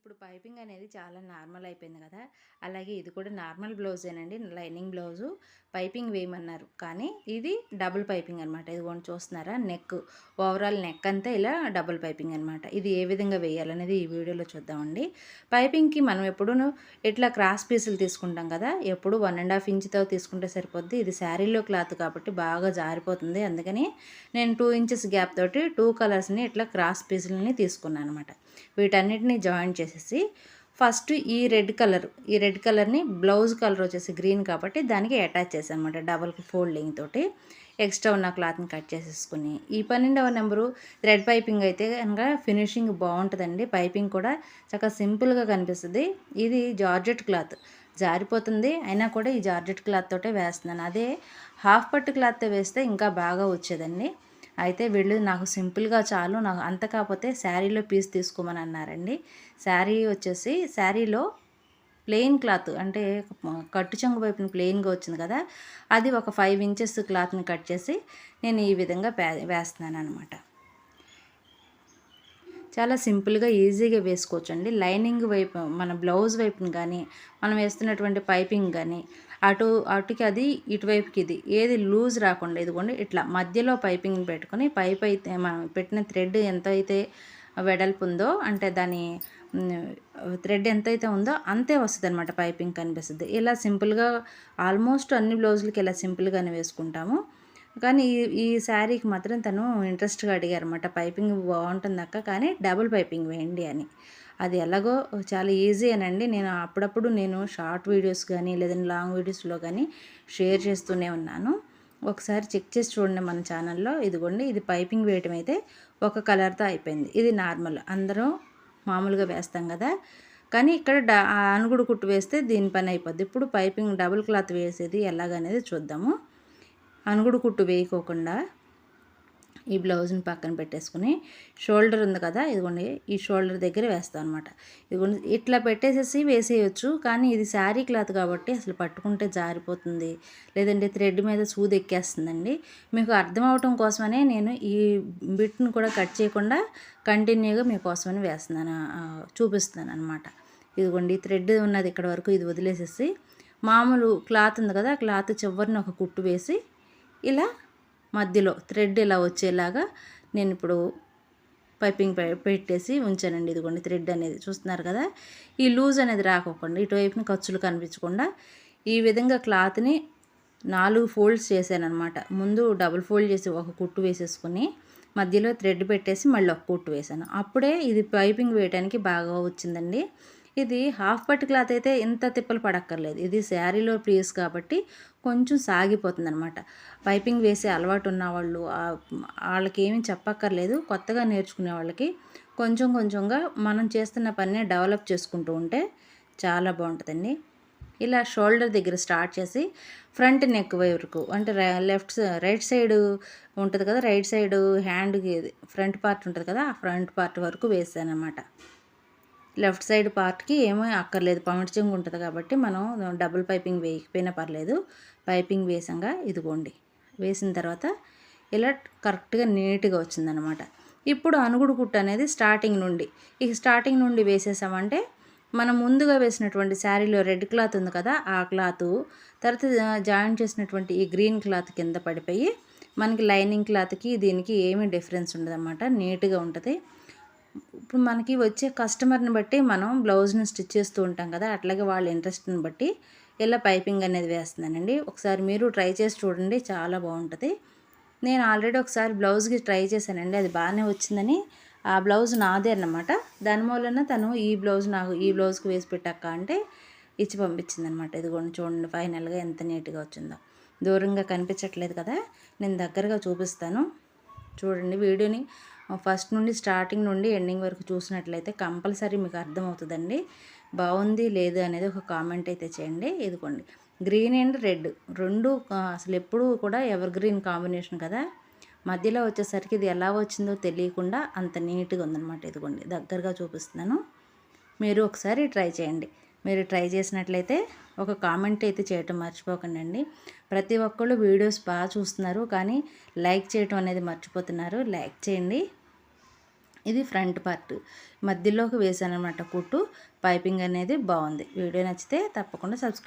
ఇప్పుడు పైపింగ్ అనేది చాలా నార్మల్ అయిపోయింది కదా. అలాగే ఇది కూడా నార్మల్ బ్లౌజేనండి లైనింగ్ బ్లౌజు. పైపింగ్ వేయమన్నారు. కానీ ఇది డబుల్ పైపింగ్ అనమాట ఇది కొన్ని చూస్తున్నారా నెక్. ఓవరాల్ నెక్ అంతా ఇలా డబుల్ పైపింగ్ అనమాట ఇది ఏ విధంగా వేయాలనేది ఈ వీడియోలో చూద్దామండి. పైపింగ్కి మనం ఎప్పుడూ ఇట్లా క్రాస్ పీసులు తీసుకుంటాం కదా. ఎప్పుడు వన్ అండ్ హాఫ్ ఇంచ్తో తీసుకుంటే సరిపోద్ది. ఇది శారీలో క్లాత్ కాబట్టి బాగా జారిపోతుంది. అందుకని నేను టూ ఇంచెస్ గ్యాప్ తోటి టూ కలర్స్ని ఇట్లా క్రాస్ పీసులని తీసుకున్నాను అనమాట వీటన్నిటిని జాయిన్ చేసేసి ఫస్ట్ ఈ రెడ్ కలర్ ఈ రెడ్ కలర్ని బ్లౌజ్ కలర్ వచ్చేసి గ్రీన్ కాబట్టి దానికి అటాచ్ చేశాను అనమాట డబల్ ఫోల్డింగ్ తోటి. ఎక్స్ట్రా ఉన్న క్లాత్ని కట్ చేసేసుకుని. ఈ పన్నెండవ నెంబరు థ్రెడ్ పైపింగ్ అయితే కనుక ఫినిషింగ్ బాగుంటుందండి. పైపింగ్ కూడా చక్కగా సింపుల్గా కనిపిస్తుంది. ఇది జార్జెట్ క్లాత్. జారిపోతుంది. అయినా కూడా ఈ జార్జెట్ క్లాత్ తోటే వేస్తున్నాను. అదే హాఫ్ పట్టు క్లాత్తో వేస్తే ఇంకా బాగా వచ్చేదండి. అయితే వీళ్ళు నాకు సింపుల్గా చాలు నాకు అంత కాకపోతే శారీలో పీస్ తీసుకోమని అన్నారండి. శారీ వచ్చేసి శారీలో ప్లెయిన్ క్లాత్ అంటే కట్టు చెంగు వైపున ప్లెయిన్గా వచ్చింది కదా అది ఒక ఫైవ్ ఇంచెస్ క్లాత్ని కట్ చేసి నేను ఈ విధంగా వేస్తున్నాను అనమాట చాలా సింపుల్గా ఈజీగా వేసుకోవచ్చు అండి లైనింగ్ వైపు మన బ్లౌజ్ వైపుని కానీ మనం వేస్తున్నటువంటి పైపింగ్ కానీ అటు అటుకి అది ఇటువైపుకి ఇది ఏది లూజ్ రాకుండా ఇదిగోండి ఇట్లా మధ్యలో పైపింగ్ పెట్టుకొని పైప్ అయితే మనం పెట్టిన థ్రెడ్ ఎంత అయితే వెడల్పు ఉందో అంటే దాని థ్రెడ్ ఎంతైతే ఉందో అంతే వస్తుంది అనమాట పైపింగ్ కనిపిస్తుంది. ఇలా సింపుల్గా ఆల్మోస్ట్ అన్ని బ్లౌజులకి ఇలా సింపుల్గానే వేసుకుంటాము. కానీ ఈ ఈ శారీకి మాత్రం తను ఇంట్రెస్ట్గా అడిగారు అనమాట పైపింగ్ బాగుంటుంది అక్క కానీ డబుల్ పైపింగ్ వేయండి అని. అది ఎలాగో చాలా ఈజీ అనండి. నేను అప్పుడప్పుడు నేను షార్ట్ వీడియోస్ కానీ లేదంటే లాంగ్ వీడియోస్లో కానీ షేర్ చేస్తూనే ఉన్నాను. ఒకసారి చెక్ చేసి చూడండి మన ఛానల్లో. ఇదిగోండి ఇది పైపింగ్ వేయటం అయితే ఒక కలర్తో అయిపోయింది. ఇది నార్మల్. అందరూ మామూలుగా వేస్తాం కదా. కానీ ఇక్కడ డా అనుగుడు కుట్టు వేస్తే దీని పని అయిపోద్ది. ఇప్పుడు పైపింగ్ డబుల్ క్లాత్ వేసేది ఎలాగనేది చూద్దాము. అనుగుడు కుట్టు వేయకోకుండా ఈ బ్లౌజ్ని పక్కన పెట్టేసుకుని షోల్డర్ ఉంది కదా ఇదిగోండి ఈ షోల్డర్ దగ్గర వేస్తాం అనమాట ఇదిగోండి ఇట్లా పెట్టేసేసి వేసేయచ్చు కానీ ఇది శారీ క్లాత్ కాబట్టి అసలు పట్టుకుంటే జారిపోతుంది. లేదంటే థ్రెడ్ మీద సూది ఎక్కేస్తుందండి. మీకు అర్థం అవటం కోసమనే నేను ఈ బిట్ని కూడా కట్ చేయకుండా కంటిన్యూగా మీకోసమని వేస్తున్నాను చూపిస్తున్నాను అనమాట ఇదిగోండి థ్రెడ్ ఉన్నది ఇక్కడ వరకు ఇది వదిలేసేసి మామూలు క్లాత్ ఉంది కదా క్లాత్ చివరిని ఒక కుట్టు వేసి ఇలా మధ్యలో థ్రెడ్ ఇలా వచ్చేలాగా నేను ఇప్పుడు పైపింగ్ పెట్టేసి ఉంచానండి. ఇదిగోండి థ్రెడ్ అనేది చూస్తున్నారు కదా? ఈ లూజ్ అనేది రాకోకుండా. ఇటువైపున ఖర్చులు కనిపించకుండా ఈ విధంగా క్లాత్ని నాలుగు ఫోల్డ్స్ చేశానమాట ముందు డబుల్ ఫోల్డ్ చేసి ఒక కుట్టు వేసేసుకుని మధ్యలో థ్రెడ్ పెట్టేసి మళ్ళీ ఒక కుట్టు వేసాను అప్పుడే ఇది పైపింగ్ వేయడానికి బాగా వచ్చిందండి. ఇది హాఫ్ పట్టు క్లాత్ అయితే ఇంత తిప్పలు పడక్కర్లేదు. ఇది శారీలో పీస్ కాబట్టి కొంచెం సాగిపోతుంది అనమాట పైపింగ్ వేసే అలవాటు ఉన్న వాళ్ళు వాళ్ళకి ఏమీ చెప్పక్కర్లేదు. కొత్తగా నేర్చుకునే వాళ్ళకి కొంచెం కొంచెంగా మనం చేస్తున్న పనినే డెవలప్ చేసుకుంటూ ఉంటే చాలా బాగుంటుందండి. ఇలా షోల్డర్ దగ్గర స్టార్ట్ చేసి ఫ్రంట్ నెక్ వరకు అంటే లెఫ్ట్ రైట్ సైడ్ ఉంటుంది కదా రైట్ సైడ్ హ్యాండ్కి ఫ్రంట్ పార్ట్ ఉంటుంది కదా ఆ ఫ్రంట్ పార్ట్ వరకు వేసాను అనమాట లెఫ్ట్ సైడ్ పార్ట్కి ఏమీ అక్కర్లేదు. పమిడి ఉంటుంది కాబట్టి మనం డబుల్ పైపింగ్ వేయకపోయినా పర్లేదు. పైపింగ్ వేసంగా ఇదిగోండి. వేసిన తర్వాత ఇలా కరెక్ట్గా నీట్గా వచ్చిందనమాట ఇప్పుడు అనుగుడు కుట్టు అనేది స్టార్టింగ్ నుండి ఇక స్టార్టింగ్ నుండి వేసేసామంటే మనం ముందుగా వేసినటువంటి శారీలో రెడ్ క్లాత్ ఉంది కదా ఆ క్లాత్ తర్వాత జాయిన్ చేసినటువంటి ఈ గ్రీన్ క్లాత్ కింద పడిపోయి మనకి లైనింగ్ క్లాత్కి దీనికి ఏమీ డిఫరెన్స్ ఉండదన్నమాట. నీట్గా ఉంటుంది. ఇప్పుడు మనకి వచ్చే కస్టమర్ని బట్టి మనం బ్లౌజ్ని స్టిచ్ చేస్తూ ఉంటాం కదా అట్లాగే వాళ్ళ ఇంట్రెస్ట్ని బట్టి ఇలా పైపింగ్ అనేది వేస్తున్నానండి. ఒకసారి మీరు ట్రై చేసి చూడండి చాలా బాగుంటుంది. నేను ఆల్రెడీ ఒకసారి బ్లౌజ్కి ట్రై చేశానండి అది బాగానే వచ్చిందని. ఆ బ్లౌజ్ నాదే అన్నమాట. దాని మూలన తను ఈ బ్లౌజ్ నాకు ఈ బ్లౌజ్కి వేసి పెట్టాక అంటే ఇచ్చి పంపించింది అనమాట ఇదిగోండి చూడండి ఫైనల్గా ఎంత నీట్గా వచ్చిందో. దూరంగా కనిపించట్లేదు కదా నేను దగ్గరగా చూపిస్తాను. చూడండి వీడియోని ఫస్ట్ నుండి స్టార్టింగ్ నుండి ఎండింగ్ వరకు చూసినట్లయితే కంపల్సరీ మీకు అర్థమవుతుందండి. బాగుంది లేదు అనేది ఒక కామెంట్ అయితే చేయండి. ఇదిగోండి. గ్రీన్ అండ్ రెడ్ రెండు అసలు ఎప్పుడూ కూడా ఎవర్ గ్రీన్ కాంబినేషన్ కదా. మధ్యలో వచ్చేసరికి ఇది ఎలా వచ్చిందో తెలియకుండా అంత నీట్గా ఉందన్నమాట. ఇదిగోండి దగ్గరగా చూపిస్తున్నాను. మీరు ఒకసారి ట్రై చేయండి. మీరు ట్రై చేసినట్లయితే ఒక కామెంట్ అయితే చేయటం మర్చిపోకండి అండి ప్రతి ఒక్కళ్ళు వీడియోస్ బాగా చూస్తున్నారు కానీ లైక్ చేయటం అనేది మర్చిపోతున్నారు. లైక్ చేయండి. ఇది ఫ్రంట్ పార్ట్. మధ్యలోకి వేసాను అనమాట కుట్టు. పైపింగ్ అనేది బాగుంది. వీడియో నచ్చితే తప్పకుండా సబ్స్క్రైబ్